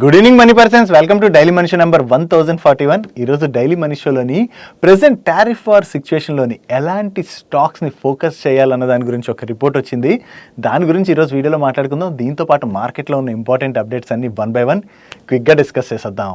Good evening money persons welcome to daily Manishi number one thousand forty one ఈరోజు daily మనిషిలోని present present tariff war సిచ్యువేషన్లోని ఎలాంటి స్టాక్స్ని focus చేయాలన్న దాని గురించి ఒక రిపోర్ట్ వచ్చింది. దాని గురించి ఈరోజు వీడియోలో మాట్లాడుకుందాం. దీంతో పాటు మార్కెట్లో ఉన్న ఇంపార్టెంట్ అప్డేట్స్ అన్ని వన్ బై వన్ క్విక్గా డిస్కస్ చేసేద్దాం.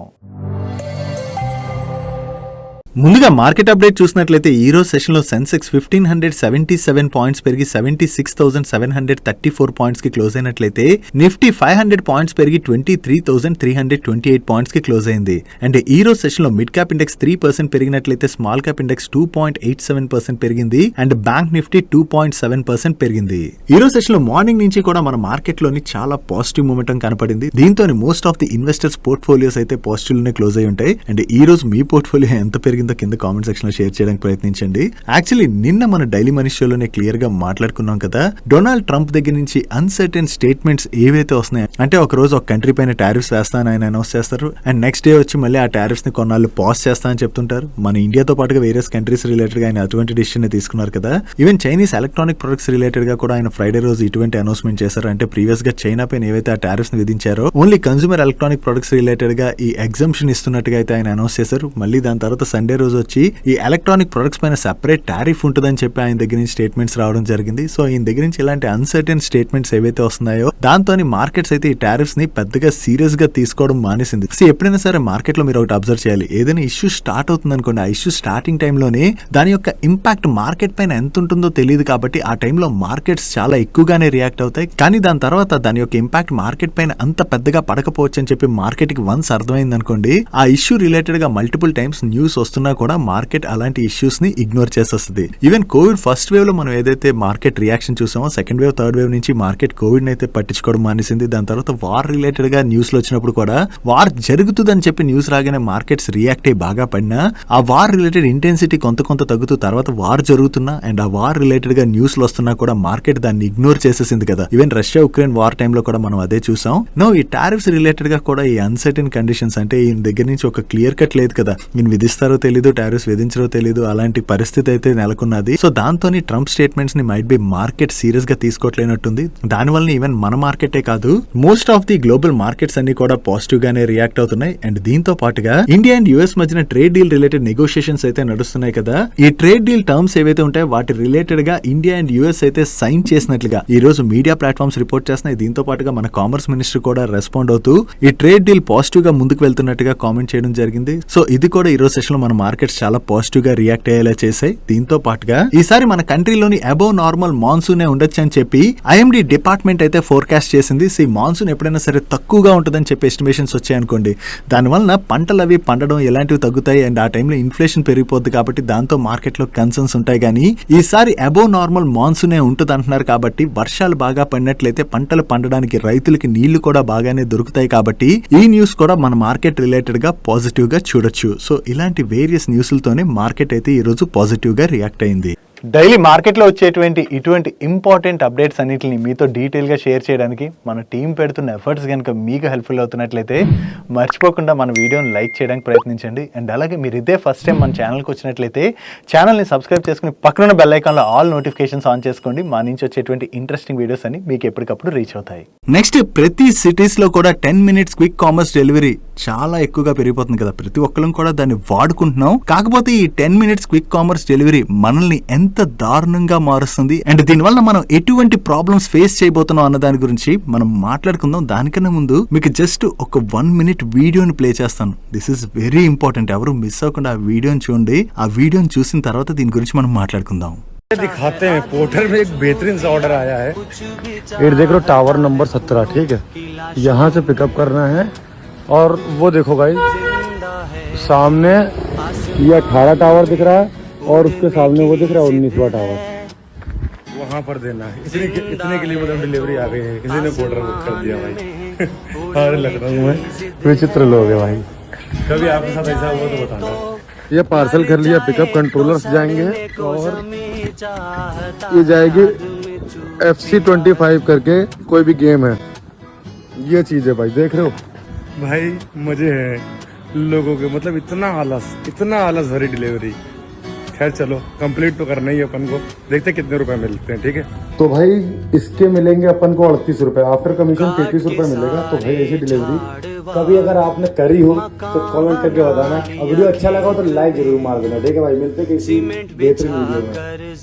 ముందుగా మార్కెట్ అప్డేట్ చూసినట్లయితే ఈ రోజు సెషన్లో Sensex fifteen hundred seventy seven points పెరిగి seventy six thousand seven hundred thirty four పాయింట్స్కి close అయినట్లయితే నిఫ్టీ ఫైవ్ హండ్రెడ్ పాయింట్స్ పెరిగి twenty three thousand three hundred twenty eight పాయింట్స్కి close అయింది. అండ్ ఈ రోజు సెషన్లో mid cap index three percent పెరిగినట్లయితే small cap index two point eight seven percent పెరిగింది. And bank Nifty two point seven percent పెరిగింది. ఈ రోజు సెషన్లో మార్నింగ్ నుంచి కూడా మన మార్కెట్లోని చాలా పాజిటివ్ మూమెంటం కనపడింది. దీంతో most of the investors portfolios అయితే పాజిటివ్లోనే క్లోజ్ అయి ఉంటాయి. అండ్ ఈ రోజు మీ పోర్ట్ఫోలియో ఎంత పెరిగింది కింద కామెంట్ సెక్షన్లో షేర్ చేయడానికి ప్రయత్నించండి. యాక్చువల్లీ నిన్న మన డైలీ మనీ షోలోనే క్లియర్గా మాట్లాడుకున్నాం కదా. డొనాల్డ్ ట్రంప్ దగ్గర నుంచి అన్సర్టెన్ స్టేట్మెంట్స్ ఏవైతే వస్తున్నాయి అంటే ఒక రోజు ఒక కంట్రీ పైన టారిఫ్స్ వేస్తానని ఆయన అనౌన్స్ చేస్తారు. అండ్ నెక్స్ట్ డే వచ్చి మళ్ళీ ఆ టారిఫ్స్ని కొన్నాళ్ళు పాస్ చేస్తా అని చెప్తుంటారు. మన ఇండియాతో పాటుగా వేరియస్ కంట్రీస్ రిలేటెడ్గా ఆయన అటువంటి డిసిషన్ తీసుకున్నారు కదా. ఈవెన్ చైనీస్ ఎలక్ట్రానిక్ ప్రొడక్ట్స్ రిలేటెడ్గా కూడా ఆయన ఫ్రైడే రోజు ఇటువంటి అనౌన్స్మెంట్ చేశారు. అంటే ప్రీవియస్గా చైనా పైన ఏవైతే ఆ టారిఫ్స్ని విధించారో ఓన్లీ కన్సూమర్ ఎలక్ట్రానిక్ ప్రొడక్ట్స్ రిలేటెడ్గా ఈ ఎగ్జామ్షన్ ఇస్తున్నట్టుగా అయితే ఆయన అనౌన్స్ చేశారు. మళ్ళీ దాని తర్వాత సండే రోజు వచ్చి ఈ ఎలక్ట్రానిక్ ప్రొడక్ట్స్ పైన సెపరేట్ టారిఫ్ ఉంటుందని చెప్పి ఆయన దగ్గర నుంచి స్టేట్మెంట్స్ రావడం జరిగింది. సో ఈయన దగ్గర నుంచి ఇలాంటి అన్సర్టెన్ స్టేట్మెంట్స్ ఏవైతే వస్తున్నాయో దాంతో మార్కెట్స్ అయితే ఈ టారిఫ్స్ని పెద్దగా సీరియస్గా తీసుకోవడం మానేసింది. సో ఎప్పుడైనా సరే మార్కెట్లో మీరు ఒకటి అబ్జర్వ్ చేయాలి. ఏదైనా ఇష్యూ స్టార్ట్ అవుతుంది అనుకోండి ఆ ఇష్యూ స్టార్టింగ్ టైంలోనే దాని యొక్క ఇంపాక్ట్ మార్కెట్ పైన ఎంత ఉంటుందో తెలియదు కాబట్టి ఆ టైంలో మార్కెట్స్ చాలా ఎక్కువగానే రియాక్ట్ అవుతాయి. కానీ దాని తర్వాత దాని యొక్క ఇంపాక్ట్ మార్కెట్ పైన అంత పెద్దగా పడకపోవచ్చు అని చెప్పి మార్కెట్కి వన్స్ అర్థమైంది అనుకోండి ఆ ఇష్యూ రిలేటెడ్గా మల్టిపుల్ టైమ్స్ న్యూస్ వస్తున్నా కూడా మార్కెట్ అలాంటి ఇష్యూస్ని ఇగ్నోర్ చేసేస్తుంది. ఈవెన్ కోవిడ్ ఫస్ట్ వేవ్లో మనం ఏదైతే మార్కెట్ రియాక్షన్ చూసామో సెకండ్ వేవ్ థర్డ్ వేవ్ నుంచి మార్కెట్ కోవిడ్ అయితే పట్టించుకోవడం మానేసింది. దాని తర్వాత వార్ రిలేటెడ్గా న్యూస్లో వచ్చినప్పుడు కూడా వార్ జరుగుతుందని చెప్పి న్యూస్ రాగానే మార్కెట్స్ రియాక్ట్ అయ్యి బాగా పడినా ఆ వార్ రిలేటెడ్ ఇంటెన్సిటీ కొంత కొంత తగ్గుతూ తర్వాత వార్ జరుగుతున్నా అండ్ ఆ వార్ రిలేటెడ్గా న్యూస్లో వస్తున్నా కూడా మార్కెట్ దాన్ని ఇగ్నోర్ చేసేసింది కదా. ఈవెన్ రష్యా ఉక్రెయిన్ వార్ టైంలో కూడా మనం అదే చూసాం. నో ఈ టారిఫ్స్ రిలేటెడ్గా కూడా ఈ అన్సర్టన్ కండిషన్స్ అంటే ఈయన దగ్గర నుంచి ఒక క్లియర్ కట్ లేదు కదా. ఈయన విధిస్తారో తెలీదు టారిఫ్స్ విధించరో తెలీదు అలాంటి పరిస్థితి అయితే నెలకొన్నది. సో దాంతో ట్రంప్ స్టేట్మెంట్స్ని మైట్ బి మార్కెట్ సీరియస్గా తీసుకోవట్లేనట్టుంది దాని వల్ల ఈవెన్ మన మార్కెటే కాదు most of the global markets అన్ని కూడా పాజిటివ్ గానే రియాక్ట్ అవుతున్నాయి. అండ్ దీంతో పాటుగా ఇండియా అండ్ యుఎస్ మధ్యన ట్రేడ్ డీల్ రిలేటెడ్ నెగోషియేషన్స్ అయితే నడుస్తున్నాయి కదా. ఈ ట్రేడ్ డీల్ టర్మ్స్ ఏవైతే ఉంటాయో వాటి రిలేటెడ్గా ఇండియా అండ్ యుఎస్ అయితే సైన్ చేసినట్లుగా ఈ రోజు మీడియా ప్లాట్ఫామ్స్ రిపోర్ట్ చేస్తున్నాయి. దీంతో పాటుగా మన కామర్స్ మినిస్టర్ కూడా రెస్పాండ్ అవుతూ ఈ ట్రేడ్ డీల్ పాజిటివ్గా ముందుకు వెళ్తున్నట్టుగా కామెంట్ చేయడం జరిగింది. సో ఇది కూడా ఈ రోజు సెషన్లో మనం మార్కెట్స్ చాలా పాజిటివ్గా రియాక్ట్ అయ్యేలా చేశాయి. దీంతో పాటుగా ఈసారి మన కంట్రీలోని అబౌవ్ నార్మల్ మాన్సూన్ ఉండొచ్చు అని చెప్పి ఐఎండి డిపార్ట్మెంట్ అయితే ఫోర్కాస్ట్ చేసింది. సి మాన్సూన్ ఎప్పుడైనా సరే తక్కువగా ఉంటుందని చెప్పి ఎస్టిమేషన్స్ వచ్చాయనుకోండి దానివల్ల పంటలు అవి పండడం ఎలాంటివి తగ్గుతాయి? అండ్ ఆ టైంలో ఇన్ఫ్లేషన్ పెరిగిపోద్ది కాబట్టి దాంతో మార్కెట్లో కన్సర్న్స్ ఉంటాయి. కానీ ఈసారి అబౌవ్ నార్మల్ మాన్సూనే ఉంటుంది అంటున్నారు కాబట్టి వర్షాలు బాగా పడినట్లయితే పంటలు పండడానికి రైతులకి నీళ్ళు కూడా బాగానే దొరుకుతాయి కాబట్టి ఈ న్యూస్ కూడా మన మార్కెట్ రిలేటెడ్గా పాజిటివ్గా చూడొచ్చు. సో ఇలాంటి వేరియస్ న్యూస్లతోనే మార్కెట్ అయితే ఈ రోజు పాజిటివ్గా రియాక్ట్ అయింది. డైలీ మార్కెట్లో వచ్చేటువంటి ఇటువంటి ఇంపార్టెంట్ అప్డేట్స్ అన్నిటిని మీతో డీటెయిల్గా షేర్ చేయడానికి మన టీం పెడుతున్న ఎఫర్ట్స్ కనుక మీకు హెల్ప్ఫుల్ అవుతున్నట్లయితే మర్చిపోకుండా మన వీడియోని లైక్ చేయడానికి ప్రయత్నించండి. అండ్ అలాగే మీరు ఇదే ఫస్ట్ టైం మన ఛానల్కి వచ్చినట్లయితే ఛానల్ని సబ్స్క్రైబ్ చేసుకుని పక్కన బెల్ ఐకాన్లో ఆల్ నోటిఫికేషన్స్ ఆన్ చేసుకోండి. మా నుంచి వచ్చేటువంటి ఇంట్రెస్టింగ్ వీడియోస్ అన్ని మీకు ఎప్పటికప్పుడు రీచ్ అవుతాయి. నెక్స్ట్ ప్రతి సిటీస్లో కూడా ten minutes quick commerce delivery చాలా ఎక్కువగా పెరిగిపోతుంది కదా. ప్రతి ఒక్కరం కూడా దాన్ని వాడుకుంటున్నాం. కాకపోతే ఈ ten minutes quick commerce delivery మనల్ని ఎంత దారుణంగా మారుస్తుంది అండ్ దీనివల్ల మనం ఎటువంటి ప్రాబ్లమ్స్ ఫేస్ చేయబోతున్నాం అన్న దాని గురించి మనం మాట్లాడుకుందాం దానికన్నా ముందు మీకు జస్ట్ ఒక వన్ మినిట్ వీడియోని ప్లే చేస్తాను దిస్ ఇస్ వెరీ ఇంపార్టెంట్ ఎవరు మిస్ అవ్వకుండా ఆ వీడియోని చూడండి ఆ వీడియోని చూసిన తర్వాత దీని గురించి మనం మాట్లాడుకుందాం दिखाते हैं पोर्टल में एक बेहतरीन सा ऑर्डर आया है ये देख लो टावर नंबर सत्रह ठीक है यहाँ से पिकअप करना है और वो देखो भाई सामने ये अठारह टावर दिख रहा है और उसके सामने वो दिख रहा है उन्नीसवा टावर वहाँ पर देना है। इतने के, इतने के लिए मतलब डिलीवरी आ गई है। किसी ने पोर्टल बुक कर दिया भाई। अरे लखनऊ में। विचित्र लोग है भाई। कभी आपके साथ ऐसा हुआ तो बताना। ये पार्सल कर लिया पिकअप कंट्रोलर्स जाएँगे और ये जाएगी एफ़ सी ट्वेंटी फाइव करके कोई भी गेम है। ये चीज़ है भाई देख रहे हो? भाई मज़े हैं। लोगों के मतलब इतना आलस इतना आलस भरी डिलीवरी खैर चलो कंप्लीट तो करना ही अपन को। देखते कितने रुपए मिलते हैं ठीक है? तो भाई इसके मिलेंगे अपन को अड़तीस रुपए। आफ्टर कमीशन तैतीस रुपए मिलेगा तो भाई ऐसी डिलीवरी कभी अगर आपने करी हो तो कमेंट करके बताना। और वीडियो अच्छा लगा हो तो लाइक ज़रूर मार देना ठीक है भाई? मिलते हैं किसी बेहतरीन वीडियो में।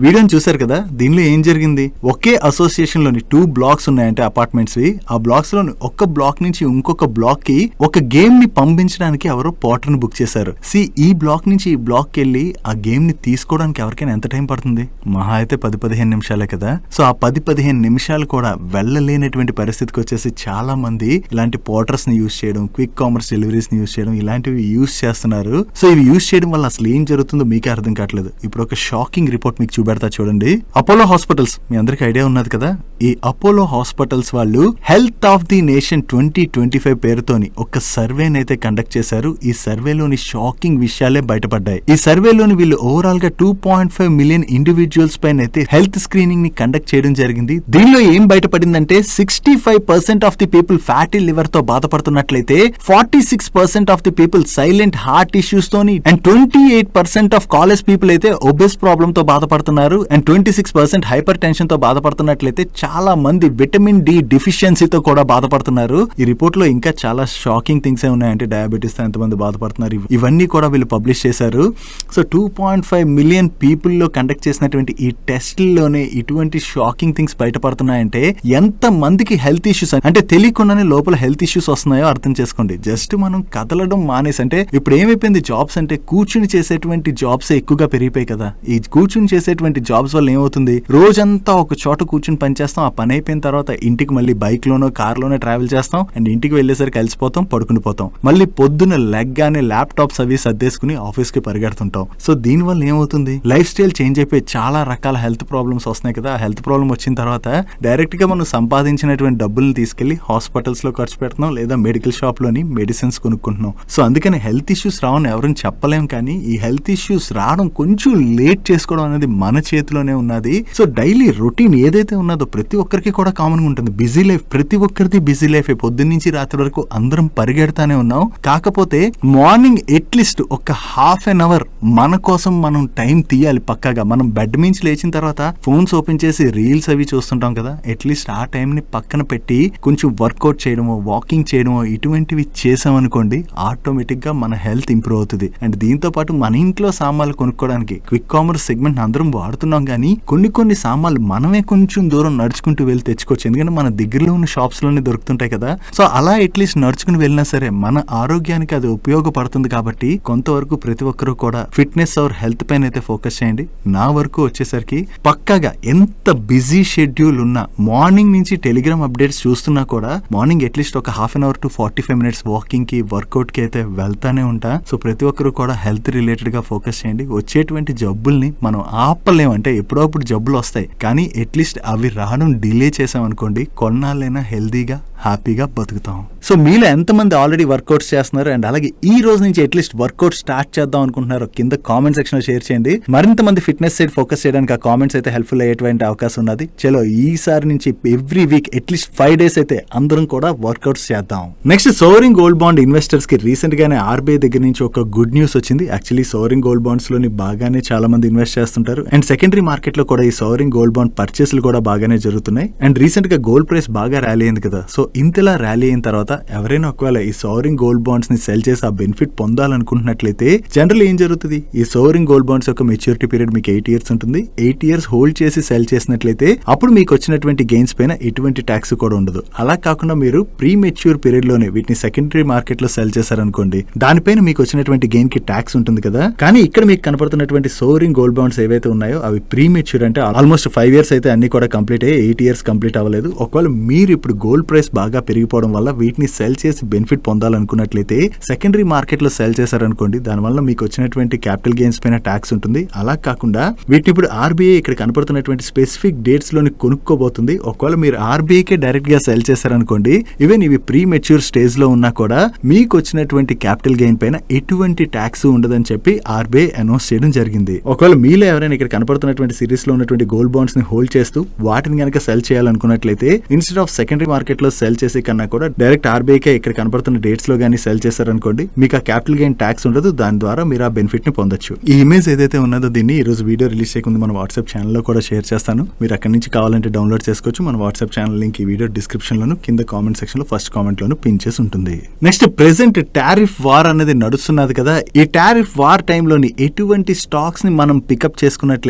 వీడియోని చూశారు కదా? దీనిలో ఏం జరిగింది? ఒకే అసోసియేషన్లోని టూ బ్లాక్స్ ఉన్నాయంటే అపార్ట్మెంట్స్ వి ఆ బ్లాక్స్లోని ఒక్క బ్లాక్ నుంచి ఇంకొక బ్లాక్కి ఒక గేమ్ని పంపించడానికి ఎవరో పోర్టర్ బుక్ చేశారు. సి ఈ బ్లాక్ నుంచి ఈ బ్లాక్కి వెళ్ళి ఆ గేమ్ని తీసుకోవడానికి ఎవరికైనా ఎంత టైం పడుతుంది? మహా అయితే పది పదిహేను నిమిషాలే కదా? సో ఆ పది పదిహేను నిమిషాలు కూడా వెళ్ళలేనటువంటి పరిస్థితికి వచ్చేసి చాలా మంది ఇలాంటి పోర్టర్స్ని యూస్ చేయడం క్విక్ కామర్స్ డెలివరీస్ని యూస్ చేయడం ఇలాంటివి యూస్ చేస్తున్నారు. సో ఇవి యూస్ చేయడం వల్ల అసలు ఏం జరుగుతుందో మీకే అర్థం కావట్లేదు. ఇప్పుడు ఒక షాకింగ్ రిపోర్ట్ మీకు పెడతా చూడండి. అపోలో హాస్పిటల్స్ మీ అందరికి ఐడియా ఉన్నది కదా? ఈ అపోలో హాస్పిటల్స్ వాళ్ళు health of the nation twenty twenty five పేరుతోని ఒక సర్వేని అయితే కండక్ట్ చేశారు. ఈ సర్వేలోని షాకింగ్ విషయాలే బయటపడ్డాయి. ఈ సర్వేలోని వీళ్ళు ఓవరాల్గా two point five million individuals పైన అయితే హెల్త్ స్క్రీనింగ్ని కండక్ట్ చేయడం జరిగింది. దీనిలో ఏం బయటపడిందంటే sixty five percent of the people fatty లివర్తో బాధపడుతున్నట్లయితే forty six percent of the people silent heart issues తోని and twenty eight percent of college people అయితే ఒబెస్ ప్రాబ్లమ్తో బాధపడుతున్నారు and twenty six percent hyper టెన్షన్తో బాధపడుతున్నట్లయితే చాలా మంది విటమిన్ డి డిఫిషియన్సీతో కూడా బాధపడుతున్నారు. ఈ రిపోర్ట్లో ఇంకా చాలా షాకింగ్ థింగ్స్ ఏ ఉన్నాయంటే డయాబెటీస్తో ఎంతమంది బాధపడుతున్నారు. ఇవన్నీ కూడా వీళ్ళు పబ్లిష్ చేశారు. So two point five million పీపుల్లో conduct చేసినటువంటి ఈ టెస్ట్లోనే ఇటువంటి షాకింగ్ థింగ్స్ బయటపడుతున్నాయంటే ఎంత మందికి హెల్త్ ఇష్యూస్ అంటే తెలియకుండానే లోపల హెల్త్ ఇష్యూస్ వస్తున్నాయో అర్థం చేసుకోండి. జస్ట్ మనం కదలడం మానేసి అంటే ఇప్పుడు ఏమైపోయింది? జాబ్స్ అంటే కూర్చుని చేసేటువంటి జాబ్స్ ఎక్కువగా పెరిగిపోయాయి కదా. ఈ కూర్చుని చేసేటువంటి జాబ్స్ వల్ల ఏమవుతుంది? రోజంతా ఒక చోట కూర్చుని పని చేస్తాం ఆ పని అయిపోయిన తర్వాత ఇంటికి మళ్ళీ బైక్ లోనో కార్ లోనో ట్రావెల్ చేస్తాం అండ్ ఇంటికి వెళ్ళేసరికి కలిసిపోతాం పడుకుని పోతాం. మళ్ళీ పొద్దున లెగ్గానే ల్యాప్టాప్స్ అవి సర్దేసుకుని ఆఫీస్కి పరిగెడుతుంటాం. సో దీని వల్ల ఏమవుతుంది? లైఫ్ స్టైల్ చేంజ్ అయిపోయి చాలా రకాల హెల్త్ ప్రాబ్లమ్స్ వస్తున్నాయి కదా. హెల్త్ ప్రాబ్లమ్ వచ్చిన తర్వాత డైరెక్ట్గా మనం సంపాదించినటువంటి డబ్బుల్ని తీసుకెళ్ళి హాస్పిటల్స్లో ఖర్చు పెడుతున్నాం లేదా మెడికల్ షాప్లోని మెడిసిన్స్ కొనుక్కుంటున్నాం. సో అందుకని హెల్త్ ఇష్యూస్ రావని ఎవరిని చెప్పలేం కానీ ఈ హెల్త్ ఇష్యూస్ రావడం కొంచెం లేట్ చేసుకోవడం అనేది మన మన చేతిలోనే ఉన్నది. సో డైలీ రొటీన్ ఏదైతే ఉన్నదో ప్రతి ఒక్కరికి కూడా కామన్గా ఉంటుంది. బిజీ లైఫ్ ప్రతి ఒక్కరిది బిజీ లైఫ్ పొద్దున్న నుంచి రాత్రి వరకు అందరం పరిగెడతానే ఉన్నాం. కాకపోతే మార్నింగ్ అట్లీస్ట్ ఒక హాఫ్ అన్ అవర్ మన కోసం మనం టైం తీయాలి పక్కాగా. మనం బెడ్ మించి లేచిన తర్వాత ఫోన్స్ ఓపెన్ చేసి రీల్స్ అవి చూస్తుంటాం కదా. అట్లీస్ట్ ఆ టైం ని పక్కన పెట్టి కొంచెం వర్కౌట్ చేయడమో వాకింగ్ చేయడమో ఇటువంటివి చేసామనుకోండి ఆటోమేటిక్గా మన హెల్త్ ఇంప్రూవ్ అవుతుంది. అండ్ దీంతో పాటు మన ఇంట్లో సామాన్లు కొనుక్కోవడానికి క్విక్ కామర్స్ సెగ్మెంట్ అందరం వాడుతున్నాం కానీ కొన్ని కొన్ని సామాన్లు మనమే కొంచెం దూరం నడుచుకుంటూ వెళ్ళి తెచ్చుకోవచ్చు. ఎందుకంటే మన దగ్గరలో ఉన్న షాప్స్లోనే దొరుకుతుంటాయి కదా. సో అలా అట్లీస్ట్ నడుచుకుని వెళ్ళినా సరే మన ఆరోగ్యానికి అది ఉపయోగపడుతుంది కాబట్టి కొంతవరకు ప్రతి ఒక్కరూ కూడా ఫిట్నెస్ ఆర్ హెల్త్ పైన అయితే ఫోకస్ చేయండి. నా వరకు వచ్చేసరికి పక్కాగా ఎంత బిజీ షెడ్యూల్ ఉన్నా మార్నింగ్ నుంచి టెలిగ్రామ్ అప్డేట్స్ చూస్తున్నా కూడా మార్నింగ్ అట్లీస్ట్ ఒక half an hour to forty five minutes వాకింగ్కి వర్కౌట్కి అయితే వెళ్తానే ఉంటా. సో ప్రతి ఒక్కరు కూడా హెల్త్ రిలేటెడ్గా ఫోకస్ చేయండి. వచ్చేటువంటి జబ్బుల్ని మనం ఆపలేం అంటే ఎప్పుడప్పుడు జబ్బులు వస్తాయి. కానీ అట్లీస్ట్ అవి రావడం డిలే చేసామనుకోండి కొన్నాళ్ళైనా హెల్దీగా హ్యాపీగా బతుకుతాం. సో మీలో ఎంతమంది ఆల్రెడీ వర్కౌట్స్ చేస్తున్నారు? అండ్ అలాగే ఈ రోజు నుంచి అట్లీస్ట్ వర్కౌట్ స్టార్ట్ చేద్దాం అనుకుంటున్నారు కింద కామెంట్ సెక్షన్లో షేర్ చేయండి. మరింత మంది ఫిట్నెస్ సైడ్ ఫోకస్ చేయడానికి ఆ కామెంట్స్ అయితే హెల్ప్ఫుల్ అయ్యేటువంటి అవకాశం ఉన్నది. చలో ఈసారి నుంచి every week at least five days అయితే అందరం కూడా వర్కౌట్స్ చేద్దాం. నెక్స్ట్ సోరింగ్ గోల్డ్ బాండ్ ఇన్వెస్టర్స్కి రీసెంట్ గానే ఆర్బీఐ దగ్గర నుంచి ఒక గుడ్ న్యూస్ వచ్చింది. యాక్చువల్లీ సోరింగ్ గోల్డ్ బాండ్స్లోని బాగానే చాలా మంది ఇన్వెస్ట్ చేస్తుంటారు. అండ్ సెకండరీ మార్కెట్లో కూడా ఈ సోరింగ్ గోల్డ్ బాండ్ పర్చేస్లు కూడా బాగానే జరుగుతున్నాయి. అండ్ రీసెంట్గా గోల్డ్ ప్రైస్ బాగా ర్యాలీ అయింది కదా. సో ఇంతలా ర్యాలీ అయిన తర్వాత ఎవరైనా ఒకవేళ ఈ సోరింగ్ గోల్డ్ బాండ్స్ని సెల్ చేసి ఆ బెనిఫిట్ పొందాలనుకుంటున్నట్లయితే జనరల్ ఏం జరుగుతుంది? ఈ సౌరింగ్ గోల్డ్ బాండ్స్ యొక్క మెచ్యూరిటీ పీరియడ్ మీకు ఎయిట్ ఇయర్స్ ఉంటుంది. ఎయిట్ ఇయర్స్ హోల్డ్ చేసి సెల్ చేసినట్లయితే అప్పుడు మీకు వచ్చినటువంటి గెయిన్స్ పైన ఎటువంటి ట్యాక్స్ కూడా ఉండదు. అలా కాకుండా మీరు ప్రీ మెచ్యూర్ పీరియడ్లోనే వీటిని సెకండరీ మార్కెట్లో సెల్ చేశారనుకోండి దానిపైన మీకు వచ్చినటువంటి గెయిన్కి ట్యాక్స్ ఉంటుంది కదా. కానీ ఇక్కడ మీకు కనపడుతున్నటువంటి సోరింగ్ గోల్డ్ బాండ్స్ ఏవైతే ఉన్నాయో అవి ప్రీ మెచ్యూర్ అంటే ఆల్మోస్ట్ ఫైవ్ ఇయర్స్ అయితే అన్ని కూడా కంప్లీట్ అయ్యి ఎయిట్ ఇయర్స్ కంప్లీట్ అవ్వలేదు. ఒకవేళ మీరు ఇప్పుడు గోల్డ్ ప్రైస్ బాగా పెరిగిపోవడం వల్ల వీటిని సెల్ చేసి బెనిఫిట్ పొందాలనుకున్నట్లయితే సెకండరీ మార్కెట్లో సెల్ చేశారనుకోండి దానివల్ల మీకు వచ్చినటువంటి క్యాపిటల్ గెయిన్స్ పైన ట్యాక్స్ ఉంటుంది. అలా కాకుండా వీటిని ఇప్పుడు ఆర్బీఐ ఇక్కడ కనపడుతున్నటువంటి స్పెసిఫిక్ డేట్స్లోని కొనుక్కోబోతుంది. ఒకవేళ మీరు ఆర్బీఐకే డైరెక్ట్గా సెల్ చేశారనుకోండి ఈవెన్ ఇవి ప్రీ మెచ్యూర్ స్టేజ్లో ఉన్నా కూడా మీకు వచ్చినటువంటి క్యాపిటల్ గెయిన్ పైన ఎటువంటి ట్యాక్స్ ఉండదని చెప్పి ఆర్బీఐ అనౌన్స్ చేయడం జరిగింది. ఒకవేళ మీలో ఎవరైనా ఇక్కడ కనపడుతున్నటువంటి సిరీస్లో ఉన్నటువంటి గోల్డ్ బాండ్స్ని హోల్డ్ చేస్తూ వాటిని కనుక సెల్ చేయాలనుకున్నట్లయితే ఇన్స్టెడ్ ఆఫ్ సెకండరీ మార్కెట్లో సెల్ చేసే కన్నా కూడా డైరెక్ట్ ఆర్బీఐకే ఇక్కడ కనబడుతున్న డేట్స్లో కానీ సెల్ చేశారనుకోండి మీకు ఆ క్యాపిటల్ గెయిన్ ట్యాక్స్ ఉండదు దాని ద్వారా మీరు ఆ బెనిఫిట్ని పొందొచ్చు. ఈ ఇమేజ్ ఏదైతే ఉన్నదో దీన్ని ఈ రోజు వీడియో రిలీజ్ చేయకుండా మన వాట్సాప్ ఛానల్లో కూడా షేర్ చేస్తాను. మీరు అక్కడి నుంచి కావాలంటే డౌన్లోడ్ చేసుకోవచ్చు. మన వాట్సాప్ ఛానల్ లింక్ ఈ వీడియో డిస్క్రిప్షన్ లోను కింద కామెంట్ సెక్షన్లో ఫస్ట్ కామెంట్ లోను పిన్ చేసి ఉంటుంది. నెక్స్ట్ ప్రెసెంట్ టారిఫ్ వార్ అనేది నడుస్తున్నది కదా. ఈ టారిఫ్ వార్ టైంలోని ఎటువంటి స్టాక్స్ని మనం పికప్ చేసుకున్నట్లయితే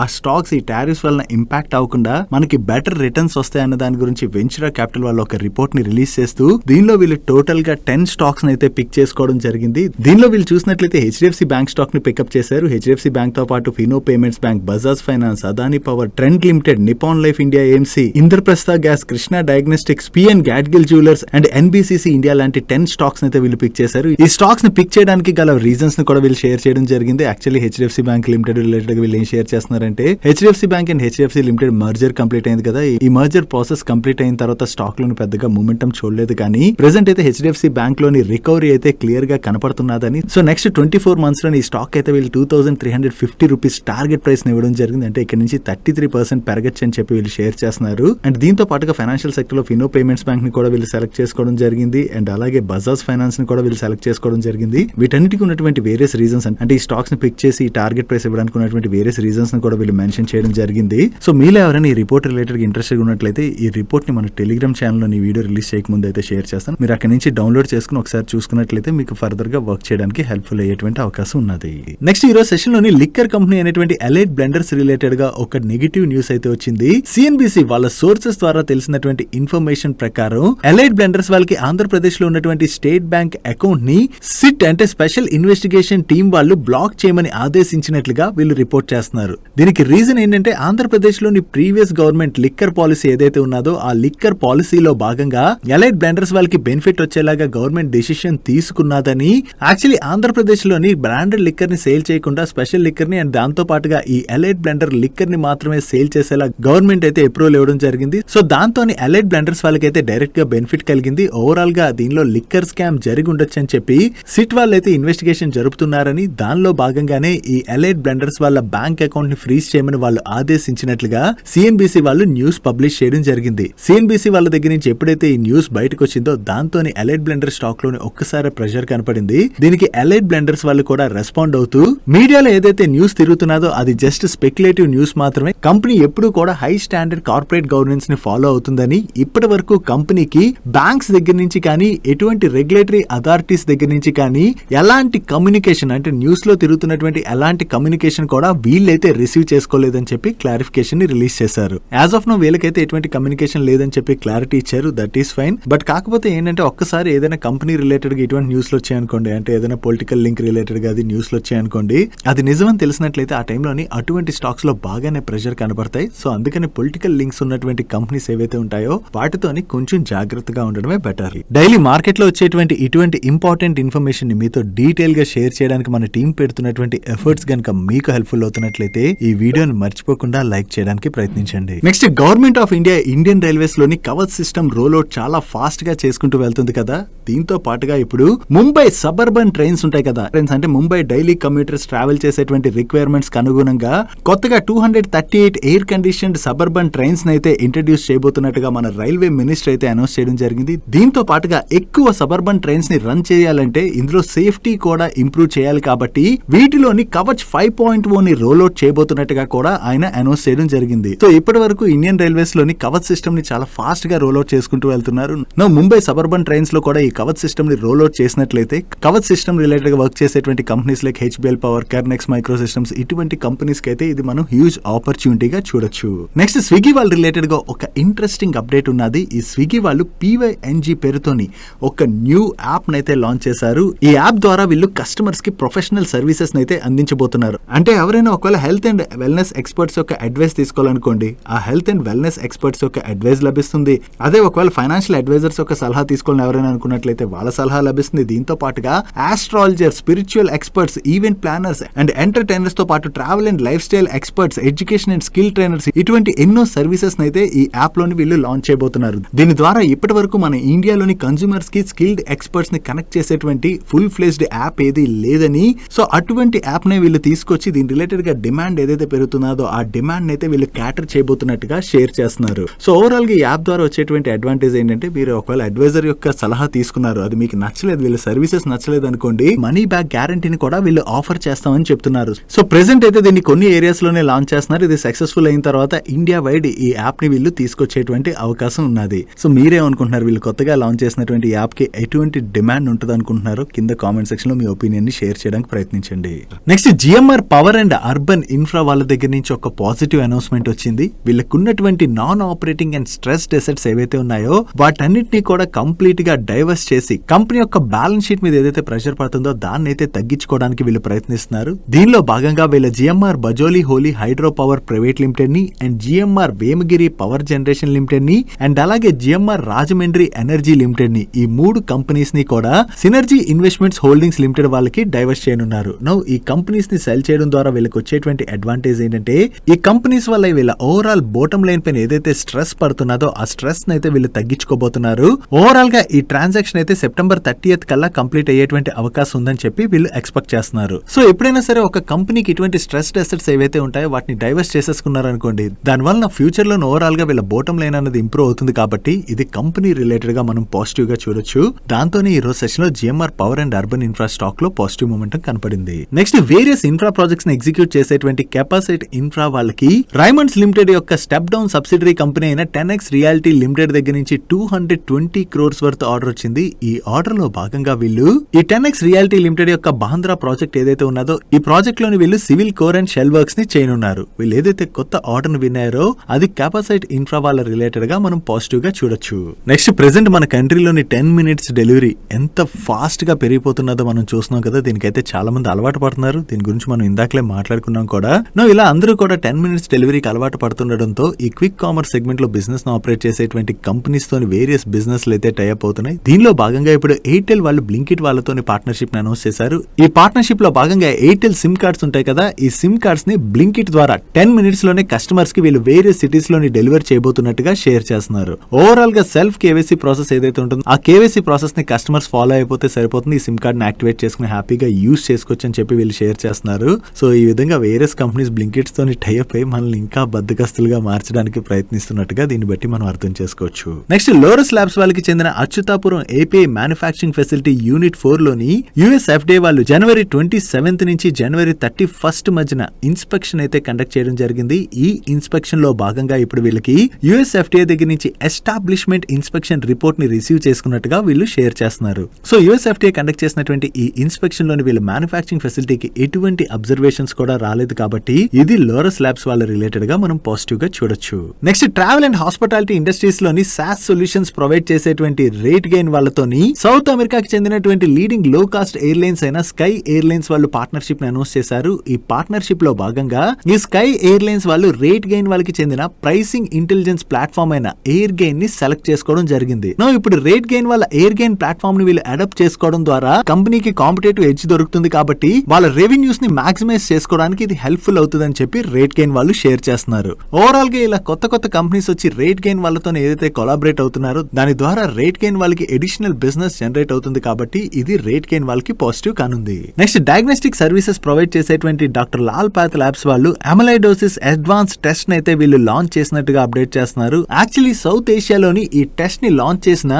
ఆ స్టాక్స్ ఈ టారిఫ్స్ వలన ఇంపాక్ట్ అవ్వకుండా మనకి బెటర్ రిటర్న్స్ వస్తాయన్న దాని గురించి వెంచరా క్యాపిటల్ వాళ్ళు ఒక రిపోర్ట్ని రిలీజ్ చేస్తూ దీనిలో వీళ్ళు టోటల్గా టెన్ స్టాక్స్ అయితే పిక్ చేసుకోవడం జరిగింది. దీనిలో వీళ్ళు చూసినట్లయితే హెచ్డిఎఫ్సి బ్యాంక్ స్టాక్ని పికప్ చేశారు. హెచ్డిఎఫ్సి బ్యాంక్తో పాటు Fino Payments Bank Bajaj Finance Adani Power Trent Limited Nippon Life India AMC Indraprastha Gas Krishna Diagnostics PN Gadgil Jewellers and NBCC India లాంటి టెన్ స్టాక్స్ అయితే వీళ్ళు పిక్ చేశారు. ఈ స్టాక్స్ని పిక్ చేయడానికి గల రీజన్స్ని కూడా వీళ్ళు షేర్ చేయడం జరిగింది. Actually HDFC Bank Limited related వీళ్ళు ఏం షేర్ చేస్తున్నారంటే HDFC Bank and HDFC Limited merger complete అయింది కదా. ఈ మర్జర్ ప్రాసెస్ కంప్లీట్ అయిన తర్వాత స్టాక్లోని పెద్దగా మూమెంటం చూడలేదు కానీ ప్రెసెంట్ అయితే హెచ్డిఎఫ్సి బ్యాంక్లోని రికవరీ అయితే క్లియర్గా కనపడుతున్నదని. సో నెక్స్ట్ ట్వంటీ ఫోర్ మంత్స్లోని ఈ స్టాక్ అయితే వీళ్ళు two thousand three hundred fifty rupees target price ఇవ్వడం జరిగింది. అంటే ఇక్కడ నుంచి థర్టీ త్రీ పర్సెంట్ పెరగచ్చు అని చెప్పి వీళ్ళు షేర్ చేస్తున్నారు. అండ్ దీంతో పాటుగా ఫైనాన్షియల్ సెక్టర్లో ఫినో పేమెంట్స్ బ్యాంక్ని కూడా వీళ్ళు సెలెక్ట్ చేసుకోవడం జరిగింది. అండ్ అలాగే బజాజ్ ఫైనాన్స్ని కూడా వీళ్ళు సెలెక్ట్ చేసుకోవడం జరిగింది. వీటన్నిటికి ఉన్నటువంటి వేరియస్ రీజన్స్ అంటే ఈ స్టాక్స్ని పిక్ చేసి ఈ టార్గెట్ ప్రైస్ ఇవ్వడానికి ఉన్నటువంటి వేరియస్ రీజన్స్ కూడా వీళ్ళు మెన్షన్ చేయడం జరిగింది. సో మీలో ఎవరైనా ఈ రిపోర్ట్ రిలేటెడ్ ఇంట్రెస్టెడ్ ఉన్నట్లయితే ఈ రిపోర్ట్ని మన టెలిగ్రామ్ ఛానల్లో ఈ వీడియో రిలీజ్ చేయకముందు అయితే షేర్ చేస్తాను. మీరు అక్కడ నుంచి డౌన్లోడ్ చేసుకుని ఒకసారి చూసుకున్నట్లయితే మీకు ఫర్దర్గా వర్క్ చేయడానికి హెల్ప్ఫుల్ అయ్యేటువంటి అవకాశం ఉన్నది. నెక్స్ట్ ఈ రోజు సెషన్లోని లిక్కర్ కంపెనీ అనేటువంటి ఎలైట్ బ్లెండర్స్ రిలేటెడ్గా ఒక నెగిటివ్ న్యూస్ అయితే వచ్చింది. సిఎన్బిసి వాళ్ళ సోర్సెస్ ద్వారా తెలిసినటువంటి ఇన్ఫర్మేషన్ ప్రకారం ఎలైట్ బ్లెండర్స్ వాళ్ళకి ఆంధ్రప్రదేశ్లో ఉన్నటువంటి స్టేట్ బ్యాంక్ అకౌంట్ని సిట్ అంటే స్పెషల్ ఇన్వెస్టిగేషన్ టీం వాళ్ళు బ్లాక్ చేయమని ఆదేశించినట్లుగా వీళ్ళు రిపోర్ట్ చేస్తున్నారు. దీనికి రీజన్ ఏంటంటే ఆంధ్రప్రదేశ్లోని ప్రీవియస్ గవర్నమెంట్ లిక్కర్ పాలసీ ఏదైతే ఉన్నదో ఆ లిక్కర్ పాలసీలో భాగంగా ఎలైట్ బ్లెండర్స్ వాళ్ళకి బెనిఫిట్ వచ్చేలాగా గవర్నమెంట్ డెసిషన్ తీసుకున్నదని యాక్చువల్లీ ఆంధ్రప్రదేశ్లోని బ్రాండెడ్ లిక్కర్ని సేల్ చేయకుండా స్పెషల్ లిక్కర్ని అండ్ దాంతో పాటుగా ఈ ఎలైట్ బ్లెండర్ లిక్కర్ని మాత్రమే సేల్ చేసేలా గవర్నమెంట్ అయితే అప్రూవల్ ఇవ్వడం జరిగింది. సో దాంతో ఎలైట్ బ్లెండర్స్ వాళ్ళకైతే డైరెక్ట్గా బెనిఫిట్ కలిగింది. ఓవరాల్గా దీనిలో లిక్కర్ స్కామ్ జరిగి ఉండొచ్చు అని చెప్పి సిట్ వాళ్ళు అయితే ఇన్వెస్టిగేషన్ జరుపుతున్నారని దానిలో భాగంగానే ఈ ఎలైట్ బ్లెండర్స్ వాళ్ళ బ్యాంక్ అకౌంట్ని ఫ్రీజ్ చేయమని వాళ్ళు ఆదేశించినట్లుగా సిఎన్బిసి వాళ్ళు న్యూస్ పబ్లిష్ చేయడం జరిగింది. సిఎన్బిసి వాళ్ళ దగ్గర నుంచి ఎప్పుడైతే ఈ న్యూస్ బయటకు వచ్చిందో దాంతోనే ఎలైట్ బ్లెండర్ స్టాక్లోని ఒక్కసారి ప్రెషర్ కనపడింది. దీనికి ఎలైట్ బ్లెండర్స్ వాళ్ళు కూడా రెస్పాండ్ అవుతూ మీడియాలో ఏదైతే న్యూస్ తిరుగుతున్నదో అది జస్ట్ స్పెక్యులేటివ్ న్యూస్ మాత్రమే. కంపెనీ ఎప్పుడు కూడా హై స్టాండర్డ్ కార్పొరేట్ గవర్నెన్స్ని ఫాలో అవుతుందని ఇప్పటి వరకు కంపెనీకి బ్యాంక్స్ దగ్గర నుంచి కానీ ఎటువంటి రెగ్యులేటరీ అథారిటీస్ దగ్గర నుంచి కానీ ఎలాంటి కమ్యూనికేషన్ అంటే న్యూస్లో తిరుగుతున్నటువంటి ఎలాంటి కమ్యూనికేషన్ కూడా వీళ్ళైతే రిసీవ్ చేసుకోలేదని చెప్పి క్లారిఫికేషన్ని రిలీజ్ చేశారు. యాజ్ ఆఫ్ నో వీళ్ళకైతే ఎటువంటి కమ్యూనికేషన్ లేదని చెప్పి క్లారిటీ ఇచ్చారు. దట్ ఈస్ ఫైన్ బట్ కాకపోతే ఏంటంటే ఒక్కసారి ఏదైనా కంపెనీ రిలేటెడ్గా ఇటువంటి న్యూస్లో వచ్చాయనుకోండి అంటే ఏదైనా పొలిటికల్ లింక్ రిలేటెడ్గా అది న్యూస్లో వచ్చాయనుకోండి అది నిజమని తెలిసినట్లయితే ఆ టైంలోని అటువంటి స్టాక్స్లో బాగానే ప్రెషర్ కనబడతాయి. సో అందుకని పొలిటికల్ లింక్స్ ఉన్నటువంటి కంపెనీస్ ఏవైతే ఉంటాయో వాటితోని కొంచెం జాగ్రత్తగా ఉండడమే బెటర్ డైలీ మార్కెట్లో వచ్చేటువంటి ఇటువంటి ఇంపార్టెంట్ ఇన్ఫర్మేషన్ని మీతో డీటెయిల్గా షేర్ చేయడానికి మన టీం పెడుతున్నటువంటి ఎఫర్ట్స్ కనుక మీకు హెల్ప్ఫుల్ నచ్చినట్లయితే ఈ వీడియోని మర్చిపోకుండా లైక్ చేయడానికి ప్రయత్నించండి. Next government of India Indian రైల్వేస్లోని Kavach system roll out చాలా ఫాస్ట్గా చేసుకుంటూ వెళ్తుంది కదా. దీంతో పాటుగా ఇప్పుడు ముంబై సబర్బన్ ట్రైన్స్ ఉంటాయి కదా. ట్రైన్స్ అంటే ముంబై డైలీ కమ్యూటర్స్ ట్రావెల్ చేసేటువంటి రిక్వైర్మెంట్స్కు అనుగుణంగా కొత్తగా two hundred thirty eight air conditioned suburban trains అయితే ఇంట్రడ్యూస్ చేయబోతున్నట్టుగా మన రైల్వే మినిస్టర్ అయితే అనౌన్స్ చేయడం జరిగింది. దీంతో పాటుగా ఎక్కువ సబర్బన్ ట్రైన్స్ని రన్ చేయాలంటే ఇందులో సేఫ్టీ కూడా ఇంప్రూవ్ చేయాలి కాబట్టి వీటిలోని కవచ్ ఫైవ్ పాయింట్ ఓ ని రోల్ అవుట్ చేయబోతున్నట్టుగా కూడా ఆయన అనౌన్స్ చేయడం జరిగింది. సో ఇప్పటి వరకు ఇండియన్ రైల్వేస్లోని కవచ్ సిస్టమ్ని చాలా ఫాస్ట్గా అవుట్ చేసుకుంటూ వెళ్తున్నారు. నో ముంబై సబర్బన్ ట్రైన్స్లో కూడా ఈ కవచ్ సిస్టమ్ని రోల్ అవుట్ చేసినట్లయితే కవచ్ సిస్టమ్ రిలేటెడ్గా వర్క్ చేసేటువంటి companies like HBL Power Kernex Micro Systems ఇటువంటి కంపెనీస్కి అయితే ఇది మనం హ్యూజ్ ఆపర్చునిటీగా చూడొచ్చు. నెక్స్ట్ స్విగ్గీ వాళ్ళు రిలేటెడ్గా ఒక ఇంట్రెస్టింగ్ అప్డేట్ ఉన్నది. ఈ స్విగ్గీ వాళ్ళు పీవైఎన్జీ పేరుతోని ఒక న్యూ యాప్ నైతే లాంచ్ చేశారు. ఈ యాప్ ద్వారా వీళ్ళు కస్టమర్స్కి ప్రొఫెషనల్ సర్వీసెస్ అయితే అందించబోతున్నారు. అంటే ఎవరైనా ఒకవేళ హెల్త్ అండ్ వెల్నెస్ ఎక్స్పర్ట్స్ యొక్క అడ్వైస్ తీసుకోవాలనుకోండి ఆ హెల్త్ అండ్ వెల్నెస్ ఎక్స్పర్ట్స్ యొక్క అడ్వైస్ లభిస్తుంది. అదే ఒకవేళ ఫైనాన్షియల్ అడ్వైజర్స్ యొక్క సలహా తీసుకోవాలని ఎవరైనా అనుకున్నట్లయితే వాళ్ళ సలహా లభిస్తుంది. దీంతో పాటుగా astrologer spiritual experts event planners and ఎంటర్టైనర్స్తో పాటు travel and lifestyle experts education and skill trainers ఇటువంటి ఎన్నో సర్వీసెస్ అయితే ఈ యాప్లోని వీళ్ళు లాంచ్ చేయబోతున్నారు. దీని ద్వారా ఇప్పటి వరకు మన ఇండియాలోని కన్స్యూమర్స్కి స్కిల్డ్ ఎక్స్పర్ట్స్ని కనెక్ట్ చేసేటువంటి ఫుల్ ఫ్లెజ్డ్ యాప్ ఏది లేదని సో అటువంటి యాప్ నే వీళ్ళు తీసుకొచ్చి దీని రిలేటెడ్గా డిమాండ్ ఏదైతే పెరుగుతున్నదో ఆ డిమాండ్ అయితే వీళ్ళు క్యాటర్ చేయబోతున్నట్టుగా షేర్ చేస్తున్నారు. సో ఓవరాల్గా ఈ యాప్ ద్వారా వచ్చేటువంటి అడ్వాంటేజ్ ఏంటంటే మీరు ఒకవేళ అడ్వైజర్ యొక్క సలహా తీసుకున్నారు అది మీకు నచ్చలేదు వీళ్ళ సర్వీసెస్ నచ్చలేదు అనుకోండి మనీ బ్యాక్ గ్యారంటీని కూడా వీళ్ళు ఆఫర్ చేస్తామని చెప్తున్నారు. సో ప్రెసెంట్ అయితే దీన్ని కొన్ని ఏరియాస్లోనే లాంచ్ చేస్తున్నారు. ఇది సక్సెస్ఫుల్ అయిన తర్వాత ఇండియా వైడ్ ఈ యాప్ని వీళ్ళు తీసుకొచ్చేటువంటి అవకాశం ఉన్నది. సో మీరేమనుకుంటున్నారు వీళ్ళు కొత్తగా లాంచ్ చేసినటువంటి యాప్కి ఎటువంటి డిమాండ్ ఉంటుంది అనుకుంటున్నారు కింద కామెంట్ సెక్షన్లో మీ ఒపీనియన్ని షేర్ చేయడానికి ప్రయత్నించండి. Next GMR Power and Urban Infra వాళ్ళ దగ్గర నుంచి ఒక పాజిటివ్ అనౌన్స్మెంట్ వచ్చింది. వీళ్ళకున్నటువంటి non operating and stress assets ఏవైతే ఉన్నాయో వాటన్నిటిని కూడా కంప్లీట్గా డైవర్స్ చేసి కంపెనీ యొక్క బ్యాలెన్స్ షీట్ మీద ఏదైతే ప్రెషర్ పడుతుందో దాన్ని అయితే తగ్గించుకోవడానికి వీళ్ళు ప్రయత్నిస్తున్నారు. దీనిలో భాగంగా వీళ్ళ GMR Bajoli Holi Hydro Power Private లిమిటెడ్ని and GMR Vemagiri Power Generation లిమిటెడ్ని and అలాగే జిఎంఆర్ రాజమండ్రి ఎనర్జీ లిమిటెడ్ని ఈ మూడు కంపెనీస్ని కూడా సినర్జీ ఇన్వెస్ట్మెంట్స్ హోల్డింగ్స్ లిమిటెడ్ వాళ్ళకి డైవర్స్ చేయనున్నారు. నౌ ఈ కంపెనీస్ని సెల్ చేయడం ద్వారా వీళ్ళకి వచ్చేటువంటి అడ్వాంటేజ్ ఏంటంటే ఈ కంపెనీస్ వల్ల వీళ్ళ ఓవరాల్ బోటం లైన్ పైన ఏదైతే స్ట్రెస్ పడుతున్నదో ఆ స్ట్రెస్ అయితే వీళ్ళు తగ్గించుకోబోతున్నారు. ఓవరాల్గా ఈ ట్రాన్సాక్షన్ అయితే సెప్టెంబర్ థర్టీఎత్ కల్లా కంప్లీట్ అయ్యేటువంటి అవకాశం ఉందని చెప్పి వీళ్ళు ఎక్స్పెక్ట్ చేస్తున్నారు. సో ఎప్పుడైనా సరే ఒక కంపెనీకి ఇటువంటి స్ట్రెస్ అసెట్స్ ఏవైతే ఉంటాయో వాటిని డైవర్స్ చేసేసుకున్నారు అనుకోండి దానివల్ల ఫ్యూచర్లో ఓవరాల్గా వీళ్ళ బోటం లైన్ అనేది ఇంప్రూవ్ అవుతుంది కాబట్టి ఇది కంపెనీ రిలేటెడ్గా మనం పాజిటివ్గా చూడొచ్చు. దాంతోనే ఈ రోజు సెషన్లో GMR Power and Urban Infra స్టాక్లో పాజిటివ్ మూమెంట్ కనపడింది. నెక్స్ట్ వేరియస్ ఇన్ఫ్రా ప్రాజెక్ట్స్ని ఎగ్జిక్యూట్ చేసేటువంటి కెపాసిట్ ఇన్ఫ్రా వాళ్ళకి రైమండ్స్ లిమిటెడ్ యొక్క స్టెప్ డౌన్ సబ్సిడరీ కంపెనీ అయిన టెన్ ఎక్స్ రియాలిటీ లిమిటెడ్ దగ్గర నుంచి two hundred twenty crores worth order వచ్చింది. ఈ ఆర్డర్లో భాగంగా వీళ్ళు ఈ టెన్ ఎక్స్ రియాలిటీ లిమిటెడ్ యొక్క బాంద్రా ప్రాజెక్ట్ ఏదైతే ఉన్నదో ఈ ప్రాజెక్ట్లోని వీళ్ళు సివిల్ కోర్ అండ్ షెల్ వర్క్స్ని చేయనున్నారు. వీళ్ళు ఏదైతే కొత్త ఆర్డర్ విన్నారో అది కెపాసైట్ ఇన్ఫ్రా వాళ్ళ రిలేటెడ్గా మనం పాజిటివ్గా చూడొచ్చు. నెక్స్ట్ ప్రెసెంట్ మన కంట్రీలోని టెన్ మినిట్స్ డెలివరీ ఎంత ఫాస్ట్గా పెరిగిపోతున్నదో మనం చూస్తున్నాం కదా దీనికైతే చాలా మంది అలవాటు పడుతున్నారు. దీని గురించి మనం ఇందాకలే మాట్లాడుకున్నాం కూడా. నో ఇలా అందరూ కూడా టెన్ మినిట్స్ డెలివరీకి అలవాటు పడుతుండడంతో ఈ క్విక్ కామర్స్ సెగ్మెంట్లో బిజినెస్ను ఆపరేట్ చేసేటువంటి కంపెనీస్ తోని వేరియస్ బిజినెస్ అయితే టైప్ అవుతున్నాయి. దీనిలో భాగంగా ఇప్పుడు ఎయిర్టెల్ వాళ్ళు బ్లింకిట్ వాళ్ళతో పార్ట్నర్షిప్ అనౌన్స్ చేశారు. ఈ పార్ట్నర్షిప్లో భాగంగా ఎయిర్టెల్ సిమ్ కార్డ్స్ ఉంటాయి కదా ఈ సిమ్ కార్డ్స్ని బ్లింకిట్ ద్వారా టెన్ మినిట్స్లోనే కస్టమర్స్కి వీళ్ళు వేరే సిటీస్లోని డెలివర్ చేయబోతున్నట్టుగా షేర్ చేస్తున్నారు. ఓవరాల్గా సెల్ఫ్ కేవైసీ ప్రాసెస్ ఏదైతే ఉంటుందో ఆ కేవైసీ ప్రాసెస్ని కస్టమర్స్ ఫాలో అయిపోతే సరిపోతుంది. ఈ సిమ్ కార్డ్ని యాక్టివేట్ చేసుకుని హ్యాపీగా యూస్ చేసుకోవచ్చు అని చెప్పి వీళ్ళు షేర్ చేస్తున్నారు. సో ఈ విధంగా వేరియస్ కంపెనీస్ బ్లింకిట్స్ తోని టైఅప్ అయ్యి మనల్ని ఇంకా బద్దకస్తులుగా మార్చడానికి ప్రయత్నిస్తున్నట్టుగా దీన్ని బట్టి మనం అర్థం చేసుకోవచ్చు. నెక్స్ట్ లోరస్ ల్యాబ్స్ వాళ్ళకి చెందిన Achutapuram API manufacturing facility unit ఫోర్లోని US FDA వాళ్ళు జనవరి ట్వంటీ సెవెంత్ నుంచి జనవరి థర్టీ ఫస్ట్ మధ్యన ఇన్స్పెక్షన్ అయితే కండక్ట్ చేయడం జరిగింది. ఈ ఇన్స్పెక్షన్లో భాగంగా ఇప్పుడు వీళ్ళకి యుఎస్ ఎఫ్డే దగ్గర నుంచి ఎస్టాబ్లిష్మెంట్ ఇన్స్పెక్షన్ రిపోర్ట్ని రిసీవ్ చేసుకున్నట్టుగా వీళ్ళు షేర్ చేస్తున్నారు. సో యుఎస్ ఎఫ్డే కండక్ట్ చేసినటువంటి ఈ ఇన్స్పెక్షన్లోని వీళ్ళు మ్యానుఫ్యాక్చరింగ్ ఫెసిలిటీకి ఎటువంటి అబ్జర్వేషన్స్ కూడా రాలేదు. కాబట్టి ఇది లోరస్ ల్యాబ్స్ వాళ్ళ రిలేటెడ్గా మనం పాజిటివ్గా చూడొచ్చు. నెక్స్ట్ ట్రావెల్ అండ్ హాస్పిటాలిటీ ఇండస్ట్రీస్లోని సాస్ సొల్యూషన్స్ ప్రొవైడ్ చేసేటువంటి రేట్ గెయిన్ వాళ్ళతోని సౌత్ అమెరికాకి చెందినటువంటి లీడింగ్లో కాస్ట్ ఎయిర్లైన్స్ అయిన స్కై ఎయిర్లైన్స్ వాళ్ళు పార్ట్నర్షిప్ని అనౌన్స్ చేశారు. ఈ పార్ట్నర్షిప్లో భాగంగా ఈ స్కై ఎయిర్లైన్స్ వాళ్ళు రేట్ గెయిన్ వాళ్ళకి చెందిన ప్రైసింగ్ ఇంటెలిజెన్స్ ప్లాట్ఫామ్ అయిన ఎయిర్ గెయిన్ని సెలెక్ట్ చేసుకోవడం జరిగింది. నో ఇప్పుడు రేట్ గెయిన్ వాళ్ళ ఎయిర్ గెయిన్ ప్లాట్ఫామ్ని వీళ్ళు అడాప్ట్ చేసుకోవడం ద్వారా కంపెనీకి కాంపిటేటివ్ ఎడ్జ్ దొరుకుతుంది కాబట్టి వాళ్ళ రెవెన్యూస్ని మాక్సిమైజ్ చేసుకోవడానికి ఇది హెల్ప్ఫుల్ అవుతుందని చెప్పి రేట్ గెయిన్ వాళ్ళు షేర్ చేస్తున్నారు. ఓవరాల్గా ఇలా కొత్త కొత్త కంపెనీస్ వచ్చి రేట్ గెయిన్ వాళ్ళతో ఏదైతే కొలాబరేట్ అవుతున్నారో దాని ద్వారా రేట్ గెయిన్ వాళ్ళకి ఎడిషనల్ బిజినెస్ జనరేట్ అవుతుంది కాబట్టి ఇది రేట్ గెయిన్ వాళ్ళకి పాజిటివ్ కానుంది. నెక్స్ట్ డయాగ్నోస్టిక్ సర్వీసెస్ ప్రొవైడ్ చేసేటువంటి డాక్టర్ లాల్ పాత్ ల్యాబ్స్ వాళ్ళు అమలైడోసిస్ అడ్వాన్స్ టెస్ట్ అయితే వీళ్ళు లాంచ్ చేసినట్టుగా అప్డేట్ చేస్తున్నారు. యాక్చువల్లీ సౌత్ ఏషియాలోని ఈ టెస్ట్ని లాంచ్ చేసిన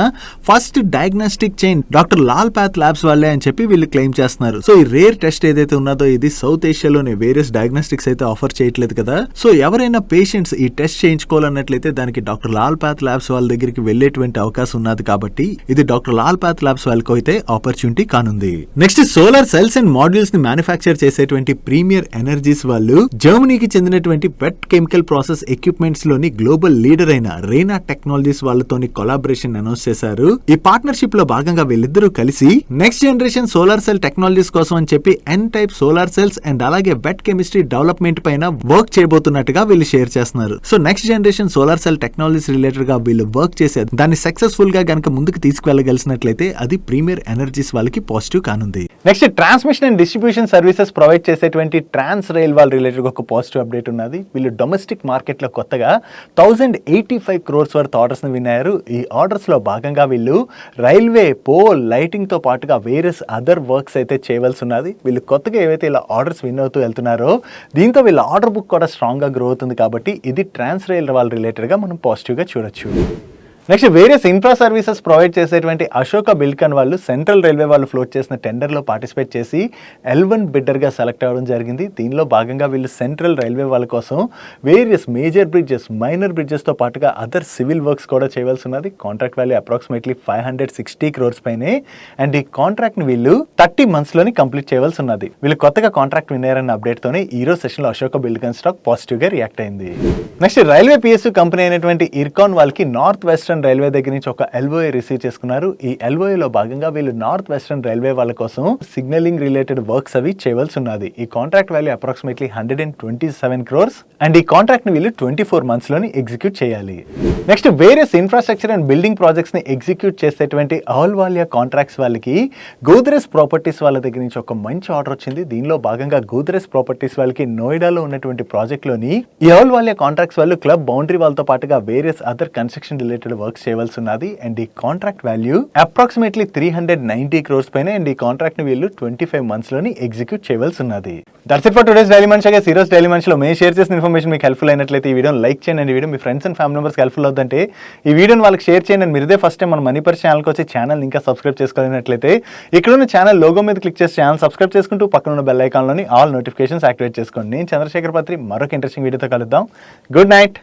first diagnostic chain doctor Lal Path Labs వాళ్ళే అని చెప్పి వీళ్ళు క్లెయిమ్ చేస్తున్నారు. సో ఈ రేర్ టెస్ట్ ఏదైతే ఉన్నదో ఇది సౌత్ ఏషియాలోని వేరియస్ డయాగ్నోస్టిక్స్ అయితే ఆఫర్ చేయట్లేదు కదా. సో ఎవరైనా పేషెంట్స్ ఈ టెస్ట్ చేయించుకోవాలన్నట్లయితే దానికి డాక్టర్ లాల్ పాత్ ల్యాబ్స్ వాళ్ళ దగ్గరికి వెళ్ళేటువంటి అవకాశం ఉన్నది కాబట్టి ఇది డాక్టర్ లాల్ పాత్ ల్యాబ్స్ వాళ్ళకి అయితే ఆపర్చునిటీ కానుంది. నెక్స్ట్ సోలార్ సెల్స్ అండ్ మాడ్యూల్స్ని మ్యానుఫ్యాక్చర్ చేసేటువంటి ప్రీమియర్ ఎనర్జీస్ వాళ్ళు జర్మనీకి చెందినటువంటి వెట్ కెమికల్ ప్రాసెస్ ఎక్విప్మెంట్స్లోని గ్లోబల్ లీడర్ అయిన రేనా టెక్నాలజీస్ వాళ్ళతోని కొలాబరేషన్ అనౌన్స్ చేశారు. ఈ పార్ట్నర్షిప్లో భాగంగా వీళ్ళిద్దరూ కలిసి next generation solar cell technologies కోసం అని చెప్పి N type solar cells and అలాగే వెట్ కెమిస్ట్రీ డెవలప్మెంట్ పైన వర్క్ చేయబోతున్నట్టుగా వీళ్ళు షేర్ చేస్తున్నారు. So next generation solar cell technologies రిలేటెడ్గా వీళ్ళు వర్క్ చేసేది దాన్ని సక్సెస్ఫుల్గా గనక ముందుకు తీసుకువెళ్ళగలిసినట్లయితే అది ప్రీమియర్ ఎనర్జీస్ వాళ్ళకి పాజిటివ్ కానుంది. Next transmission and distribution services provide చేసేటువంటి ట్రాన్స్ రైల్ వాళ్ళ రిలేటెడ్ ఒక పాజిటివ్ అప్డేట్ ఉన్నది. వీళ్ళు డొమెస్టిక్ మార్కెట్లో కొత్తగా thousand eighty five crores worth ఆర్డర్స్ని విన్నారు ఈ ఆర్డర్స్లో భాగంగా వీళ్ళు రైల్వే పోల్ లైటింగ్తో పాటుగా వేరియస్ అదర్ వర్క్స్ అయితే చేయవలసి ఉన్నది. వీళ్ళు కొత్తగా ఏవైతే ఇలా ఆర్డర్స్ విన్ అవుతూ వెళ్తున్నారు దీంతో వీళ్ళ ఆర్డర్ బుక్ కూడా స్ట్రాంగ్గా గ్రో అవుతుంది కాబట్టి ఇది ట్రాన్స్ రైల్ వాళ్ళ రిలేటెడ్గా మనం పాజిటివ్గా చూడొచ్చు. Next various infra services provide చేసేటువంటి అశోక బిల్కన్ వాళ్ళు సెంట్రల్ రైల్వే వాళ్ళు ఫ్లోట్ చేసిన టెండర్లో పార్టిసిపేట్ చేసి ఎల్వన్ బిడ్డర్గా సెలెక్ట్ అవ్వడం జరిగింది. దీనిలో భాగంగా వీళ్ళు సెంట్రల్ రైల్వే వాళ్ళ కోసం వేరియస్ మేజర్ బ్రిడ్జెస్ మైనర్ బ్రిడ్జెస్తో పాటుగా అదర్ సివిల్ వర్క్స్ కూడా చేయవలసి ఉన్నది. Contract value approximately five hundred sixty crores పైనే. అండ్ ఈ కాంట్రాక్ట్ని వీళ్ళు థర్టీ మంత్స్లోని కంప్లీట్ చేయవలసి ఉన్నది. వీళ్ళు కొత్తగా కాంట్రాక్ట్ విన్నారన్న అప్డేట్తోనే ఈ రోజు సెషన్లో అశోక బిల్కన్ స్టాక్ పాజిటివ్గా రియాక్ట్ అయింది. నెక్స్ట్ రైల్వే పిఎస్యూ కంపెనీ అయినటువంటి ఇర్కాన్ వాళ్ళకి నార్త్ వెస్టర్న్ రైల్వే దగ్గర నుంచి ఒక ఎల్ఓఏ రిసీవ్ చేసుకున్నారు. ఈ LOA లో భాగంగా వీళ్ళు నార్త్ వెస్టర్న్ రైల్వే వాళ్ళ కోసం సిగ్నలింగ్ రిలేటెడ్ వర్క్స్ అవి చేయవలసి ఉన్నది ఈ contract value approximately hundred and twenty seven crores and ఈ కాంట్రాక్ట్ని వీళ్ళు ట్వంటీ ఫోర్ మంత్స్లోని ఎగ్జిక్యూట్ చేయాలి. Next various infrastructure and building ప్రాజెక్ట్స్ని execute చేసేటువంటి ఆల్ వాలియా కాంట్రాక్ట్స్ వాళ్ళకి గోద్రెస్ ప్రాపర్టీస్ వాళ్ళ దగ్గర నుంచి ఒక మంచి ఆర్డర్ వచ్చింది. దీనిలో భాగంగా గోద్రెస్ ప్రాపర్టీస్ వాళ్ళకి నోయిడాలో ఉన్నటువంటి ప్రాజెక్ట్లోని ఈ ఆల్ వాలియా కాంట్రాక్ట్స్ వాళ్ళు క్లబ్ బౌండరీ వాళ్ళతో పాటుగా various other construction related works చేయవలసి ఉన్నది అండ్ ఈ contract value approximately three hundred ninety crores పైన అండ్ ఈ కాంట్రాక్ట్ని వీళ్ళు ట్వంటీ ఫైవ్ మంత్స్లోని ఎగ్జిక్యూట్ చేయవలసి ఉన్నది that's it for today's daily మనిషి సీరియస్ డైలీ మనిషిలో మేము షేర్ చేసిన ఇన్ఫర్మేషన్ మీకు హెల్ప్ఫుల్ అయినట్లయితే ఈ వీడియోని లైక్ చేయండి. And video me friends and family members helpful అవుతుంటే ఈ వీడియోని వాళ్ళకి షేర్ చేయండి. అండ్ మీరుదే ఫస్ట్ టైం మన మనీ ఛానల్కి వచ్చి ఛానల్ ఇంకా సబ్స్క్రైబ్ చేసుకోలేనట్లయితే ఇక్కడ ఉన్న ఛానల్ లోగో మీద క్లిక్ చేసి ఛానల్ సబ్స్క్రైబ్ చేసుకుంటూ పక్కన ఉన్న బెల్ ఐకాన్లోని ఆల్ నోటిఫికేషన్స్ యాక్టివేట్ చేసుకోండి. నేను చంద్రశేఖర్ పత్రి మరొక ఇంట్రెస్టింగ్ వీడియోతో కలుద్దాం. Good night